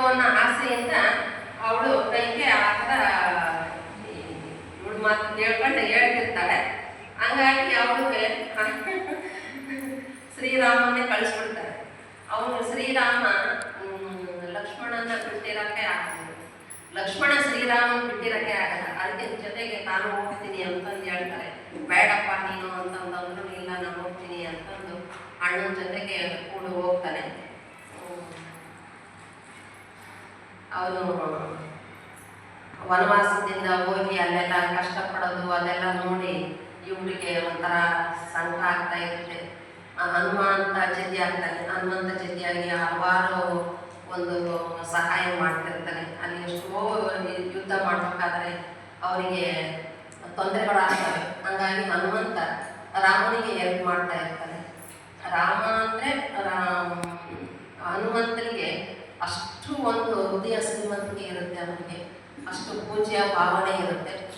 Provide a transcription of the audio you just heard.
ಮಾಡಬೇಕು ಅನ್ನೋ ಆಸೆಯಿಂದ ಅವಳು ಕೈಗೆ ಆ ಥರ ಇವಳು ಮಾತು ಕೇಳ್ಕೊಂಡು ಹೇಳ್ತಿರ್ತಾಳೆ. ಹಂಗಾಗಿ ಅವಳಿಗೆ ಶ್ರೀರಾಮನ್ನೇ ಕಳಿಸ್ಬಿಡ್ತಾರೆ ಅವನು ಶ್ರೀರಾಮ ಲಕ್ಷ್ಮಣನ ಬಿಟ್ಟಿರಕ್ಕೆ ಆಗಲ್ಲ. ಲಕ್ಷ್ಮಣ ಶ್ರೀರಾಮನ್ ಬಿಟ್ಟಿರಕ್ಕೆ ಆಗಲ್ಲ. ಅದಕ್ಕೆ ಜೊತೆಗೆ ನಾನು ಹೋಗ್ತೀನಿ ಅಂತಂದು ಹೇಳ್ತಾರೆ. ಬೇಡಪ್ಪ ನೀನು ಅಂತಂದಂದ್ರು ಇಲ್ಲ, ನಾನು ಹೋಗ್ತೀನಿ ಅಂತಂದು ಅಣ್ಣನ ಜೊತೆಗೆ ಕೂಡ ಹೋಗ್ತಾನೆ ಅವನು ವನವಾಸದಿಂದ ಹೋಗಿ ಅಲ್ಲೆಲ್ಲ ಕಷ್ಟಪಡೋದು, ಅದೆಲ್ಲ ನೋಡಿ ಇವಳಿಗೆ ಒಂಥರ ಸಂಕಟ ಆಗ್ತಾ ಇರುತ್ತೆ. ಹನುಮಂತ ಜೊತೆ ಆಗ್ತಾನೆ. ಹನುಮಂತ ಜೊತೆಯಾಗಿ ಹಲವಾರು ಒಂದು ಸಹಾಯ ಮಾಡ್ತಿರ್ತಾನೆ. ಅಲ್ಲಿ ಎಷ್ಟೋ ಯುದ್ಧ ಮಾಡ್ಬೇಕಾದ್ರೆ ಅವರಿಗೆ ತೊಂದರೆಗಳಾಗ್ತವೆ. ಹಂಗಾಗಿ ಹನುಮಂತ ರಾಮನಿಗೆ ಹೆಲ್ಪ್ ಮಾಡ್ತಾ ಇರ್ತಾನೆ. ರಾಮ ಅಂದರೆ ಹನುಮಂತನಿಗೆ ಅಷ್ಟು ಒಂದು ಶ್ರೀಮಂತಿಕೆ ಇರುತ್ತೆ ಅವನಿಗೆ. ಅಷ್ಟು ಪೂಜ್ಯ ಭಾವನೆ ಇರುತ್ತೆ.